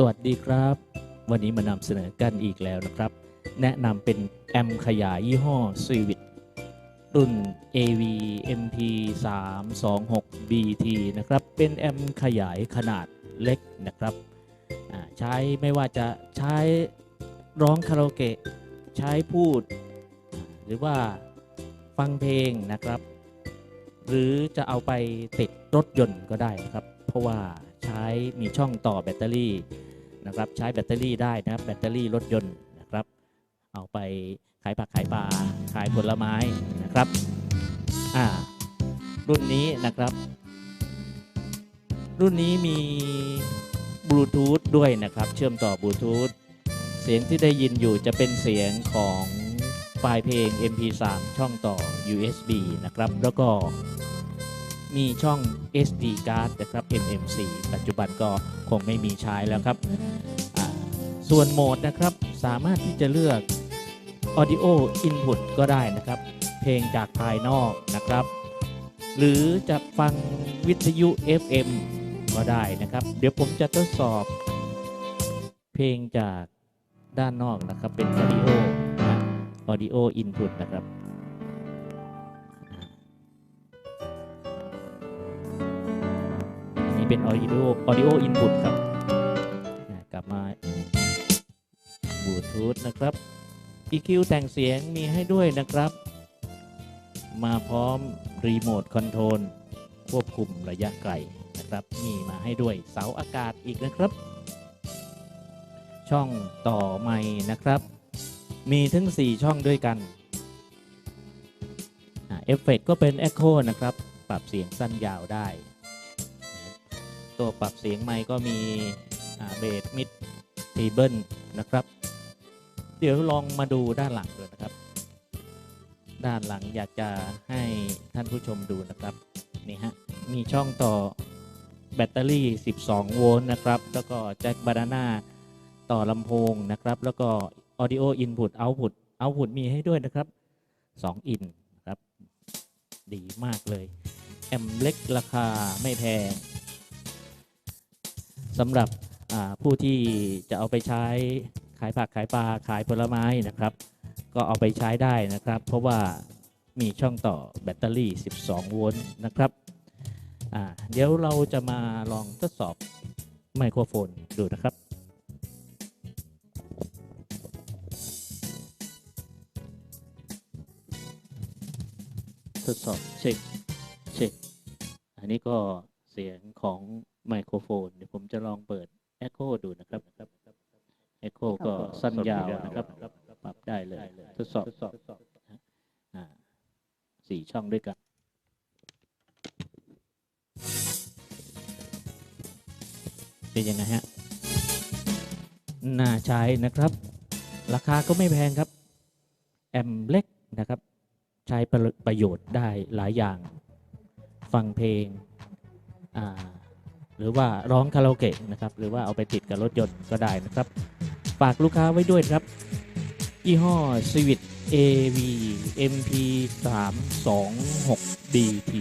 สวัสดีครับ วันนี้มานำเสนอกันอีกแล้วนะครับ แนะนำเป็นแอมขยายยี่ห้อ c i v i t รุ่น AV MP 3 2 6 BT นะครับ เป็นแอมขยายขนาดเล็กนะครับ ใช้ไม่ว่าจะใช้ร้องคาราโอเกะ ใช้พูด หรือว่าฟังเพลงนะครับ หรือจะเอาไปติดรถยนต์ก็ได้นะครับ เพราะว่าใช้มีช่องต่อแบตเตอรี่ นะครับใช้แบตเตอรี่ได้นะครับแบตเตอรี่รถยนต์นะครับ เอาไปขายผักขายปลาขายผลไม้นะครับอ่ารุ่นนี้นะครับ รุ่นนี้มีบลูทูธด้วยนะครับ เชื่อมต่อบลูทูธเสียงที่ได้ยินอยู่จะเป็นเสียงของไฟล์เพลง MP3 ช่องต่อ USB นะครับ แล้วก็ มีช่อง SD card นะครับ MMC ปัจจุบันก็คงไม่มีใช้แล้วครับ ส่วนโหมดนะครับสามารถที่จะเลือก Audio Input ก็ได้นะครับ เพลงจากภายนอกนะครับ หรือจะฟังวิทยุ FM ก็ได้นะครับ เดี๋ยวผมจะทดสอบ เพลงจากด้านนอกนะครับเป็น Audio Audio Input นะครับ เป็น audio audio input ครับกลับมาบลูทูธนะครับ EQ แต่งเสียงมีให้ด้วยนะครับ มาพร้อมรีโมทคอนโทรลควบคุมระยะไกลนะครับ มีมาให้ด้วยเสาอากาศอีกนะครับ ช่องต่อไม้นะครับ มีถึง 4 ช่องด้วยกันอ่าเอฟเฟกก็เป็น Echo นะครับ ปรับเสียงสั้นยาวได้ ตัวปรับเสียงไมค์ก็มีเบสมิดทีเบิลนะครับ เดี๋ยวลองมาดูด้านหลังเลยนะครับ ด้านหลังอยากจะให้ท่านผู้ชมดูนะครับนี่ฮะมีช่องต่อแบตเตอรี่ 12 โวลต์นะครับ แล้วก็แจ็คบานาน่าต่อลำโพงนะครับ แล้วก็ Audio Input Output Output มีให้ด้วยนะครับ 2 อินครับ ดีมากเลย แอมเล็กราคาไม่แพง สำหรับผู้ที่จะเอาไปใช้ขายผักขายปลาขายผลไม้นะครับ ก็เอาไปใช้ได้นะครับ เพราะว่ามีช่องต่อแบตเตอรี่ 12 โวลต์นะครับเดี๋ยวเราจะมาลองทดสอบไมโครโฟนดูนะครับทดสอบเช็คเช็ค อันนี้ก็เสียงของ ไมโครโฟนเดี๋ยวผมจะลองเปิด Echo ดูนะครับ Echo ก็สั้นยาวนะครับ ปรับได้เลย ทดสอบอ่าสี่ช่องด้วยกันเป็นยังไงฮะ น่าใช้นะครับ ราคาก็ไม่แพงครับ แอมเล็กนะครับ ใช้ประประโยชน์ได้หลายอย่าง ฟังเพลง อ่า หรือว่าร้องคาราโอเกะนะครับหรือว่าเอาไปติดกับรถยนต์ก็ได้นะครับ ฝากลูกค้าไว้ด้วยครับยี่ห้อ Civic AV MP 3 2 6 BT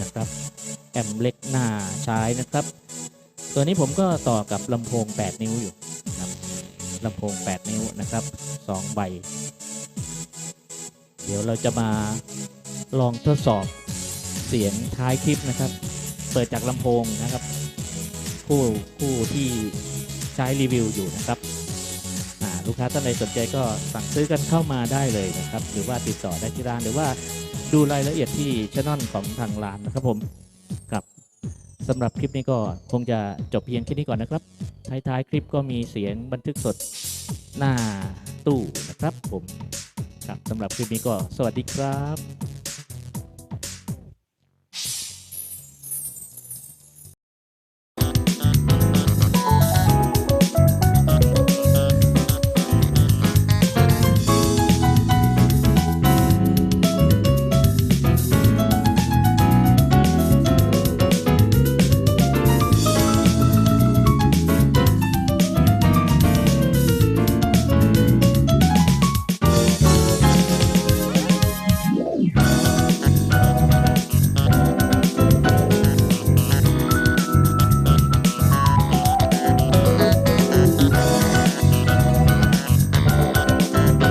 นะครับแอมเล็กหน้าใช้นะครับ ตัวนี้ผมก็ต่อกับลำโพง 8 นิ้วอยู่นะครับลำโพง 8 นิ้วนะครับ 2 ใบ เดี๋ยวเราจะมาลองทดสอบเสียงท้ายคลิปนะครับ เปิดจากลำโพงนะครับ ผู้ผู้ที่ใช้รีวิวอยู่นะครับลูกค้าท่านใดสนใจก็สั่งซื้อกันเข้ามาได้เลยนะครับ หรือว่าติดต่อได้ที่ร้านหรือว่าดูรายละเอียดที่ช่องของทางร้านนะครับผมครับสำหรับคลิปนี้ก็คงจะจบเพียงแค่นี้ก่อนนะครับ ท้ายๆคลิปก็มีเสียงบันทึกสดหน้าตู้นะครับผมครับสำหรับคลิปนี้ก็สวัสดีครับ